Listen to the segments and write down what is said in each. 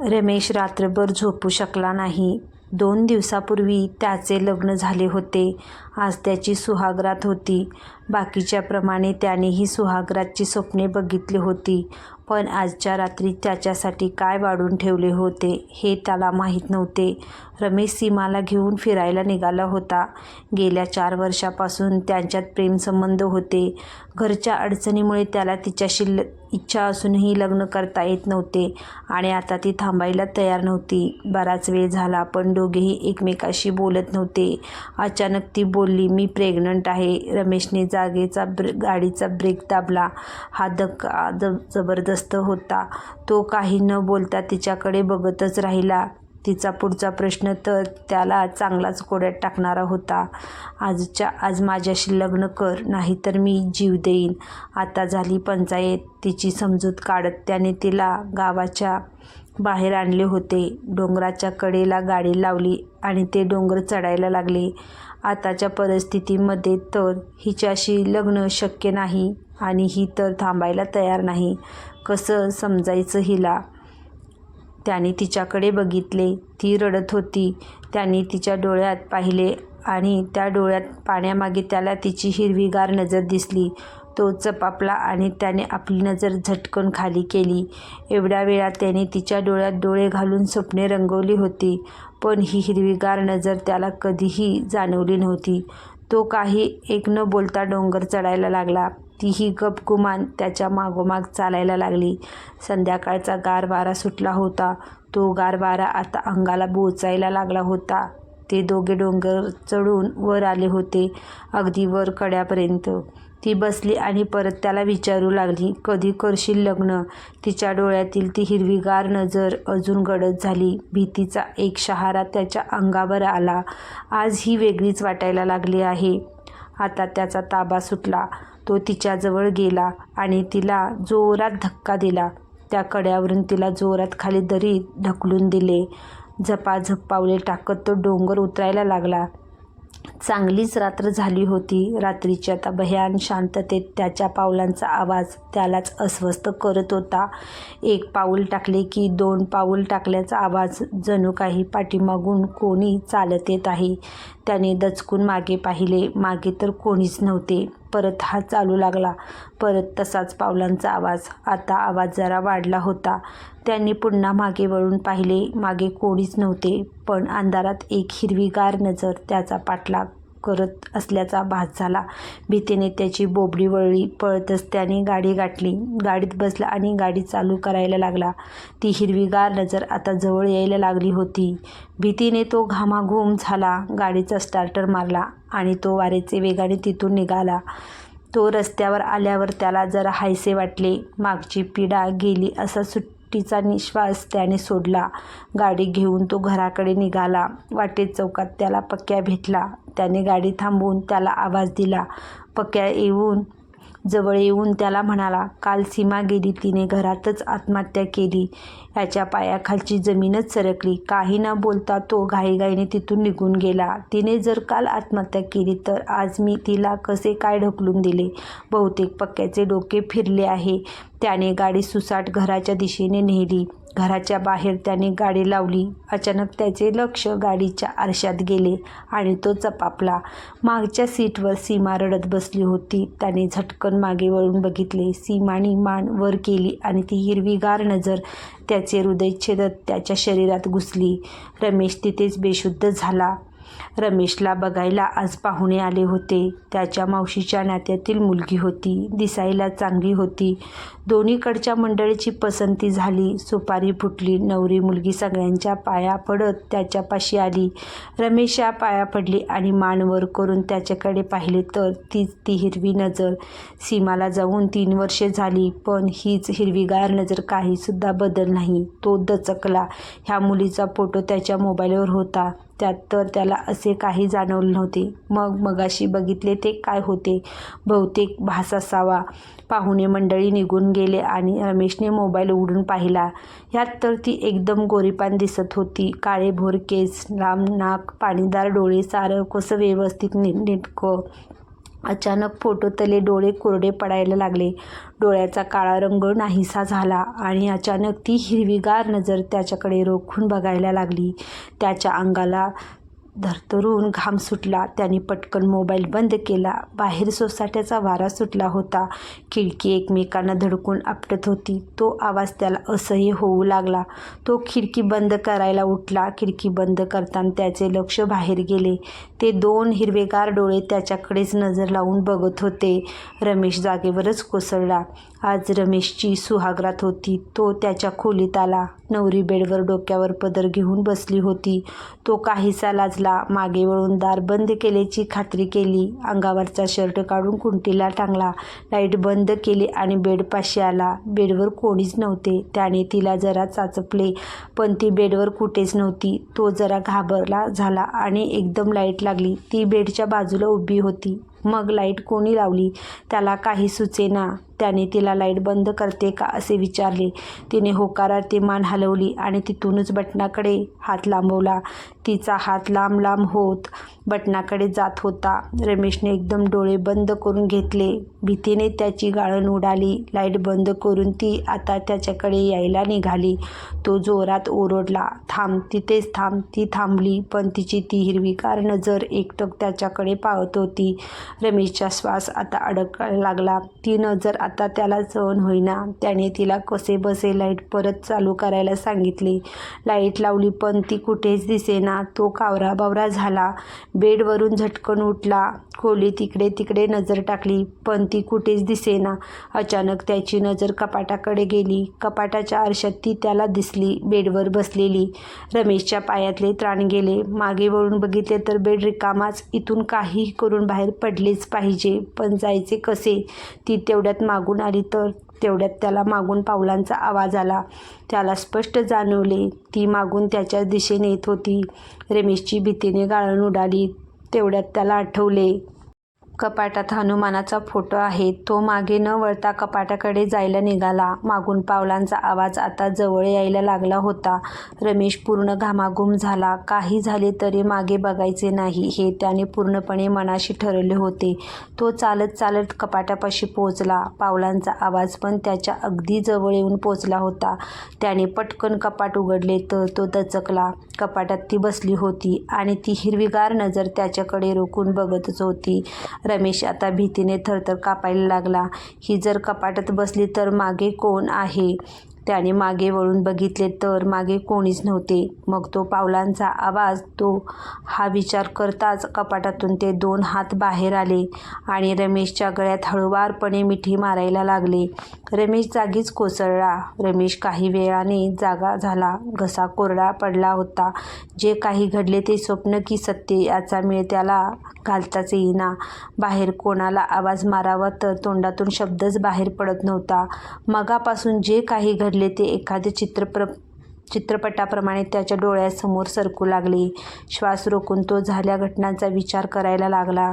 रमेश रात्रभर झोपू शकला नाही. दोन दिवसापूर्वी त्याचे लग्न झाले होते. आज त्याची सुहागरात होती. बाकीच्याप्रमाणे त्यानेही सुहागरातची स्वप्ने बघितली होती. पण आजच्या रात्री त्याच्यासाठी काय वाढून ठेवले होते हे त्याला माहीत नव्हते. रमेश सीमाला घेऊन फिरायला निघाला होता. गेल्या चार वर्षापासून त्यांच्यात प्रेमसंबंध होते. घरच्या अडचणीमुळे त्याला तिच्याशी ल इच्छा असूनही लग्न करता येत नव्हते आणि आता ती थांबायला तयार नव्हती. बराच वेळ झाला पण दोघेही एकमेकाशी बोलत नव्हते. अचानक ती बोल बोलली, "मी प्रेग्नंट आहे. " रमेशने जागेचा गाडीचा ब्रेक दाबला. हा धक्का जबरदस्त होता. तो काही न बोलता तिच्याकडे बघतच राहिला. तिचा पुढचा प्रश्न तर त्याला चांगलाच कोड्यात टाकणारा होता. "आजच्या आज माझ्याशी लग्न कर नाहीतर मी जीव देईन. " आता झाली पंचायत. तिची समजूत काढत त्याने तिला गावाच्या बाहेर आणले होते. डोंगराच्या कडेला गाडी लावली आणि ते डोंगर चढायला लागले. आताच्या परिस्थितीमध्ये तर हिच्याशी लग्न शक्य नाही आणि ही तर थांबायला तयार नाही. कसं समजायचं हिला? त्याने तिच्याकडे बघितले. ती रडत होती. त्याने तिच्या डोळ्यात पाहिले आणि त्या डोळ्यात पाण्यामागे त्याला तिची हिरवीगार नजर दिसली. तो चपापला आणि त्याने आपली नजर झटकन खाली केली. एवढ्या वेळा त्याने तिच्या डोळ्यात डोळे घालून स्वप्ने रंगवली होती. पण ही हिरवीगार नजर त्याला कधीही जाणवली नव्हती. तो काही एक न बोलता डोंगर चढायला लागला. तीही गपगुमान त्याच्या मागोमाग चालायला लागली. संध्याकाळचा गार वारा सुटला होता. तो गार वारा आता अंगाला बोचायला लागला होता. ते दोघे डोंगर चढून वर आले होते. अगदी वर कड्यापर्यंत. ती बसली आणि परत त्याला विचारू लागली, "कधी करशील लग्न? " तिच्या डोळ्यातील ती हिरवीगार नजर अजून गडद झाली. भीतीचा एक शहारा त्याच्या अंगावर आला. आज ही वेगळीच वाटायला लागली आहे. आता त्याचा ताबा सुटला. तो तिच्याजवळ गेला आणि तिला जोरात धक्का दिला. त्या कड्यावरून तिला जोरात खाली दरीत ढकलून दिले. झपाझप पावले टाकत तो डोंगर उतरायला लागला. चांगलीच रात्र झाली होती. रात्रीच्या आता भयान शांततेत त्याच्या पावलांचा आवाज त्यालाच अस्वस्थ करत होता. एक पाऊल टाकले की दोन पाऊल टाकल्याचा आवाज. जणू काही पाठीमागून कोणी चालत येत आहे. त्याने दचकून मागे पाहिले. मागे तर कोणीच नव्हते. परत हा चालू लागला. परत तसाच पावलांचा आवाज. आता आवाज जरा वाढला होता. त्यांनी पुन्हा मागे वळून पाहिले. मागे कोणीच नव्हते. पण अंधारात एक हिरवीगार नजर त्याचा पाठलाग करत असल्याचा भास झाला. भीतीने त्याची बोबडी वळली. पळतच त्याने गाडी गाठली. गाडीत बसला आणि गाडी चालू करायला लागला. ती हिरवीगार नजर आता जवळ यायला लागली होती. भीतीने तो घामाघूम झाला. गाडीचा स्टार्टर मारला आणि तो वारेचे वेगाने तिथून निघाला. तो रस्त्यावर आल्यावर त्याला जरा हायसे वाटले. मागची पीडा गेली असा तिचा नि:श्वास त्याने सोडला. गाडी घेऊन तो घराकडे निघाला. वाटेत चौकात त्याला पक्क्या भेटला. त्याने गाडी थांबवून त्याला आवाज दिला. पक्क्या येऊन जवळ येऊन त्याला म्हणाला, "काल सीमा गेली. तिने घरातच आत्महत्या केली. " याच्या पायाखालची जमीनच सरकली. काही न बोलता तो घाईघाईने तिथून निघून गेला. तिने जर काल आत्महत्या केली तर आज मी तिला कसे काय ढकलून दिले? बहुतेक पक्क्याचे डोके फिरले आहे. त्याने गाडी सुसाट घराच्या दिशेने नेली. घराच्या बाहेर त्याने गाडी लावली. अचानक त्याचे लक्ष गाडीच्या आरशात गेले आणि तो चपापला. मागच्या सीटवर सीमा रडत बसली होती. त्याने झटकन मागे वळून बघितले. सीमाने मान वर केली आणि ती हिरवीगार नजर त्याचे हृदय छेदत त्याच्या शरीरात घुसली. रमेश तिथेच बेशुद्ध झाला. रमेशला बघायला आज पाहुणे आले होते. त्याच्या मावशीच्या नात्यातील मुलगी होती. दिसायला चांगली होती. दोन्हीकडच्या मंडळीची पसंती झाली. सुपारी फुटली. नवरी मुलगी सगळ्यांच्या पाया पडत त्याच्यापाशी आली. रमेशच्या पाया पडली आणि मानवर करून त्याच्याकडे पाहिले तर तीच ती हिरवी नजर. सीमाला जाऊन तीन वर्षे झाली पण हीच हिरवीगार नजर. काहीसुद्धा बदल नाही. तो दचकला. ह्या मुलीचा फोटो त्याच्या मोबाईलवर होता. त्यात तर त्याला असे काही जाणवले नव्हते. मग मगाशी बघितले ते काय होते? बहुतेक भास असावा. पाहुणे मंडळी निघून गेले आणि रमेशने मोबाईल उघडून पाहिला. ह्यात तर ती एकदम गोरीपान दिसत होती. काळेभोर केस, लांब नाक, पाणीदार डोळे. सारं कसं व्यवस्थित नीटनेटकं. अचानक फोटोतले डोळे कोरडे पडायला लागले. डोळ्याचा काळा रंग नाहीसा झाला आणि अचानक ती हिरवीगार नजर त्याच्याकडे रोखून बघायला लागली. त्याच्या अंगाला धरतरून घाम सुटला. त्याने पटकन मोबाईल बंद केला. बाहेर सोसाट्याचा वारा सुटला होता. खिडकी एकमेकांना धडकून आपटत होती. तो आवाज त्याला असह्य होऊ लागला. तो खिडकी बंद करायला उठला. खिडकी बंद करताना त्याचे लक्ष बाहेर गेले. ते दोन हिरवेगार डोळे त्याच्याकडेच नजर लावून बघत होते. रमेश जागेवरच कोसळला. आज रमेशची सुहागरात होती. तो त्याच्या खोलीत आला. नवरी बेडवर डोक्यावर पदर घेऊन बसली होती. तो काहीसा लाजला. मागे वळून दार बंद केल्याची खात्री केली. अंगावरचा शर्ट काढून कुंटीला टांगला. लाइट बंद केली आणि बेडपाशी आला. बेडवर कोणीच नव्हते. त्याने तिला जरा चाचपले पण ती बेडवर कुठेच नव्हती. तो जरा घाबरला झाला आणि एकदम लाइट लागली. ती बेडच्या बाजूला उभी होती. मग लाइट कोणी लावली? त्याला काही सुचेना. त्याने तिला लाइट बंद करते का असे विचारले. तिने होकारार्थी मान हलवली आणि तिथूनच बटनाकडे हात लांबवला. तिचा हात लांब लांब होत बटनाकडे जात होता. रमेशने एकदम डोळे बंद करून घेतले. भीतीने त्याची गाळण उडाली. लाइट बंद करून ती आता त्याच्याकडे यायला निघाली. तो जोरात ओरडला. थांब तिथेच थांब. ती थांबली पण तिची ती हिरवीगार नजर एकटक त्याच्याकडे पाहत होती. रमेशचा श्वास आता अडकायला लागला. ती नजर आता त्याला सहन होईना. त्याने तिला कसे बसे लाइट परत चालू करायला सांगितले. लाइट लावली पण ती कुठेच दिसेना. तो कावरा बावरा झाला. बेडवरून झटकन उठला. खोली तिकडे तिकडे नजर टाकली पण ती कुठेच दिसेना. अचानक त्याची नजर कपाटाकडे गेली. कपाटाच्या आरशात ती त्याला दिसली बेडवर बसलेली. रमेशच्या पायातले त्राण गेले. मागे वळून बघितले तर बेड रिकामाच. इथून काही करून बाहेर पडलेच पाहिजे. पण जायचे कसे? ती तेवढ्यात मागून आली तर? तेवढ्यात त्याला मागून पावलांचा आवाज आला. त्याला स्पष्ट जाणवले ती मागून त्याच्या दिशेने येत होती. रमेशची भीतीने गाळण उडाली. तेवढ्यात त्याला आठवले कपाटात हनुमानाचा फोटो आहे. तो मागे न वळता कपाटाकडे जायला निघाला. मागून पावलांचा आवाज आता जवळ यायला लागला होता. रमेश पूर्ण घामाघूम झाला. काही झाले तरी मागे बघायचे नाही हे त्याने पूर्णपणे मनाशी ठरवले होते. तो चालत चालत कपाटापाशी पोचला पावलांचा आवाज पण त्याच्या अगदी जवळ येऊन पोचला होता. त्याने पटकन कपाट उघडले तर तो दचकला. कपाटात ती बसली होती आणि ती हिरवीगार नजर त्याच्याकडे रोखून बघतच होती. रमेश आता भीतीने थरथर कापायला लागला. ही जर कपाटात बसली तर मागे कोण आहे? त्याने मागे वळून बघितले तर मागे कोणीच नव्हते. मग तो पावलांचा आवाज तो हा विचार करताच कपाटातून ते दोन हात बाहेर आले आणि रमेशच्या गळ्यात हळूवारपणे मिठी मारायला लागले. रमेश जागीच कोसळला. रमेश काही वेळाने जागा झाला. घसा कोरडा पडला होता. जे काही घडले ते स्वप्न की सत्य याचा मेळ त्याला घालताच येईना. बाहेर कोणाला आवाज मारावा तर तोंडातून शब्दच बाहेर पडत नव्हता. मगापासून जे काही घडले ते एखादे चित्रप्र चित्रपटाप्रमाणे त्याच्या डोळ्यासमोर सरकू लागले. श्वास रोखून तो झाल्या घटनांचा विचार करायला लागला.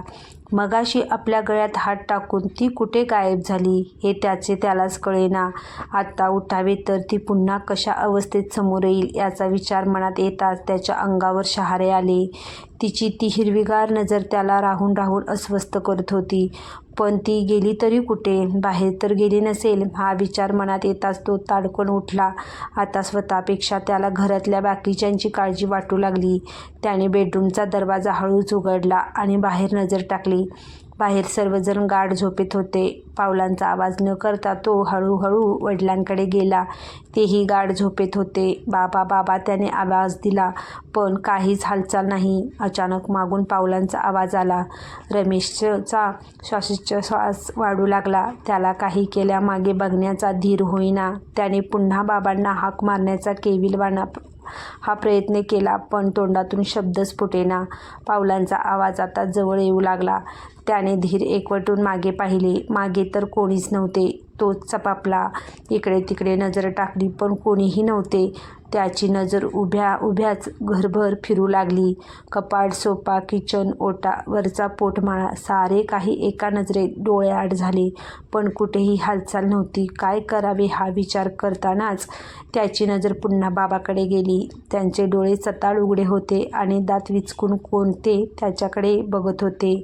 मगाशी आपल्या गळ्यात हात टाकून ती कुठे गायब झाली हे त्याचे त्यालाच कळेना. आत्ता उठावे तर ती पुन्हा कशा अवस्थेत समोर येईल याचा विचार मनात येताच त्याच्या अंगावर शहारे आले. तिची ती हिरवीगार नजर त्याला राहून राहून अस्वस्थ करत होती. पण ती गेली तरी कुठे? बाहेर तर गेली नसेल. हा विचार मनात येताच तो ताडकन उठला. आता स्वतःपेक्षा त्याला घरातल्या बाकीच्यांची काळजी वाटू लागली. त्याने बेडरूमचा दरवाजा हळूच उघडला आणि बाहेर नजर टाकली. बाहेर सर्वजण गाढ झोपेत होते. पावलांचा आवाज न करता तो हळूहळू वडिलांकडे गेला. तेही गाढ झोपेत होते. बाबा बाबा त्याने आवाज दिला पण काहीच हालचाल नाही. अचानक मागून पावलांचा आवाज आला. रमेशचा श्वासोच्छ्वास वाढू लागला. त्याला काही केल्यामागे बघण्याचा धीर होईना. त्याने पुन्हा बाबांना हाक मारण्याचा केविलवाणा हा प्रयत्न केला पण तोंडातून शब्दच फुटेना. पावलांचा आवाज आता जवळ येऊ लागला. त्याने धीर एकवटून मागे पाहिले. मागे तर कोणीच नव्हते. तोच चपापला इकडे तिकडे नजर टाकली पण कोणीही नव्हते. त्याची नजर उभ्या उभ्याच घरभर फिरू लागली. कपाट सोपा किचन ओटा वरचा पोटमाळा सारे काही एका नजरेत डोळ्याआड झाले. पण कुठेही हालचाल नव्हती. काय करावे हा विचार करतानाच त्याची नजर पुन्हा बाबाकडे गेली. त्यांचे डोळे सताळ उघडे होते आणि दात विचकून कोणते त्याच्याकडे बघत होते.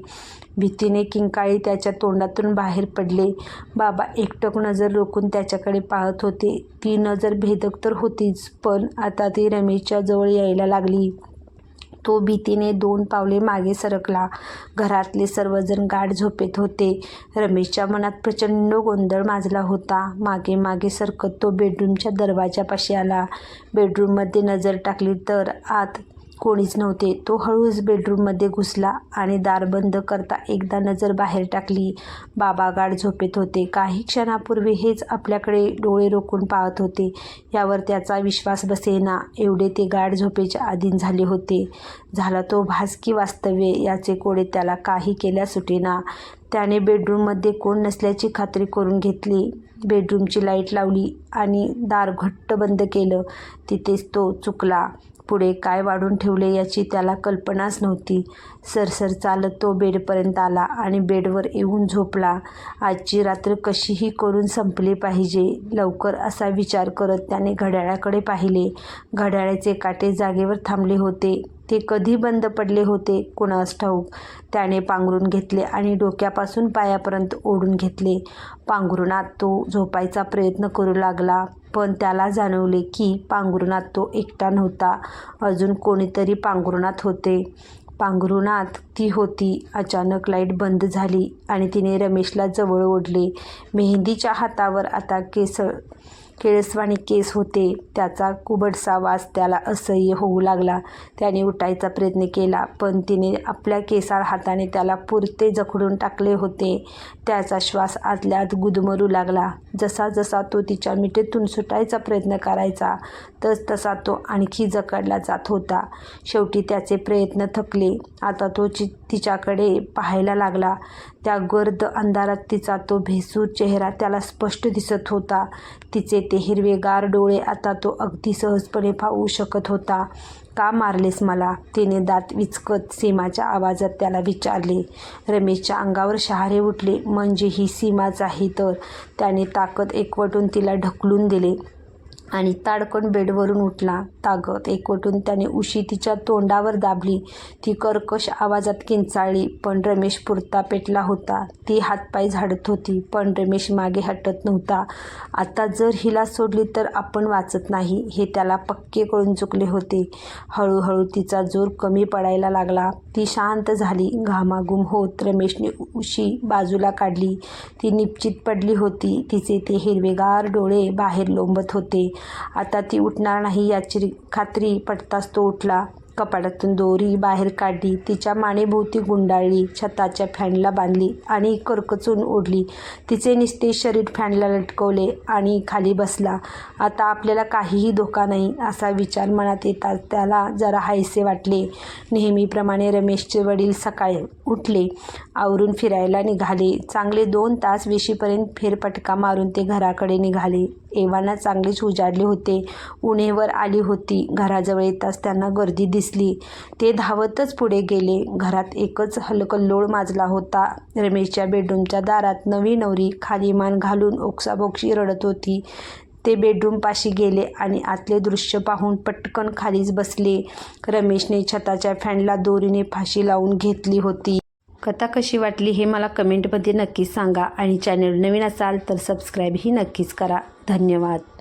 भीतीने किंकाळी त्याच्या तोंडातून बाहेर पडले. बाबा एकटक नजर रोखून त्याच्याकडे पाहत होते. ती नजर भेदक तर होतीच पण आता ती रमेशच्या जवळ यायला लागली. तो भीतीने दोन पावले मागे सरकला. घरातले सर्वजण गाढ झोपेत होते. रमेशच्या मनात प्रचंड गोंधळ माजला होता. मागे मागे सरकत तो बेडरूमच्या दरवाजापाशी आला. बेडरूममध्ये नजर टाकली तर आत कोणीच नव्हते. तो हळूच बेडरूममध्ये घुसला आणि दार बंद करता एकदा नजर बाहेर टाकली. बाबा गाढ झोपेत होते. काही क्षणापूर्वी हेच आपल्याकडे डोळे रोखून पाहत होते. यावर त्याचा विश्वास बसेना. एवढे ते गाढ झोपेच्या अधीन झाले होते. झाला तो भासकी वास्तव्य? याचे कोडे त्याला काही केल्या सुटेना. त्याने बेडरूममध्ये कोण नसल्याची खात्री करून घेतली. बेडरूमची लाइट लावली आणि दार घट्ट बंद केलं. तिथेच तो चुकला. पुढे काय वाढून ठेवले याची त्याला कल्पनाच नव्हती. सरसर चालत तो बेडपर्यंत आला आणि बेडवर येऊन झोपला. आजची रात्र कशीही करून संपली पाहिजे. लवकर असा विचार करत त्याने घड्याळाकडे पाहिले. घड्याळाचे काटे जागेवर थांबले होते. ते कधी बंद पडले होते? कुणास ठाऊक. त्याने पांघरून घेतले आणि डोक्यापासून पायापर्यंत ओढून घेतले. पांघरुणात तो झोपायचा प्रयत्न करू लागला पण त्याला जाणवले की पांघरुणात तो एकटा नव्हता. अजून कोणीतरी पांघरुणात होते. पांघरुणात ती होती. अचानक लाइट बंद झाली आणि तिने रमेशला जवळ ओढले. मेहंदीच्या हातावर आता केसळ केळसवाणी केस होते. त्याचा कुबडसा वास त्याला असह्य होऊ लागला. त्याने उठायचा प्रयत्न केला पण तिने आपल्या केसाळ हाताने त्याला पुरते जखडून टाकले होते. त्याचा श्वास आतल्या आत गुदमरू लागला. जसा जसा तो तिच्या मिठीतून सुटायचा प्रयत्न करायचा तस तसा तो आणखी जकडला जात होता. शेवटी त्याचे प्रयत्न थकले. आता तो चि तिच्याकडे पाहायला लागला. त्या गर्द अंधारात तिचा तो भेसूर चेहरा त्याला स्पष्ट दिसत होता. तिचे ते हिरवेगार डोळे आता तो अगदी सहजपणे पाहू शकत होता. का मारलेस मला? तिने दात विचकत सीमाच्या आवाजात त्याला विचारले. रमेशच्या अंगावर शहारे उठले. म्हणजे ही सीमाच आहे तर. त्याने ताकद एकवटून तिला ढकलून दिले. आणि ताडकन बेडवरून उठला. ताकद एकवटून त्याने उशी तिच्या तोंडावर दाबली. ती कर्कश आवाजात किंचाळली पण रमेश पुरता पेटला होता. ती हातपाय झाडत होती पण रमेश मागे हटत नव्हता. आता जर हिला सोडली तर आपण वाचत नाही हे त्याला पक्के कळून चुकले होते. हळूहळू तिचा जोर कमी पडायला लागला. ती शांत झाली. घामाघूम होत रमेशने उशी बाजूला काढली. ती निश्चित पडली होती. तिचे ते हिरवेगार डोळे बाहेर लोंबत होते. आता ती उठणार नाही याची खात्री पटताच तो उठला. कपाटातून दोरी बाहेर काढली तिच्या मानेभोवती गुंडाळली छताच्या फॅनला बांधली आणि करकचून ओढली. तिचे निस्ते शरीर फॅनला लटकवले आणि खाली बसला. आता आपल्याला काहीही धोका नाही असा विचार मनात येताच त्याला जरा हायसे वाटले. नेहमीप्रमाणे रमेशचे वडील सकाळी उठले आवरून फिरायला निघाले. चांगले दोन तास वेशीपर्यंत फेरपटका मारून ते घराकडे निघाले. एव्हाना चांगलेच उजाडले होते. उन्हेवर आली होती. घराजवळ येताच त्यांना गर्दी दिसली. दिसली. ते धावतच पुढे गेले. घरात एकच हलकल्लोळ माजला होता. रमेशच्या बेडरूमच्या दारात नवी नवरी खाली मान घालून ओक्साबोक्षी रडत होती. ते बेडरूमपाशी गेले आणि आतले दृश्य पाहून पटकन खालीच बसले. रमेशने छताच्या फॅनला दोरीने फाशी लावून घेतली होती. कथा कशी वाटली हे मला कमेंटमध्ये नक्कीच सांगा आणि चॅनल नवीन असाल तर सबस्क्राईबही नक्कीच करा. धन्यवाद.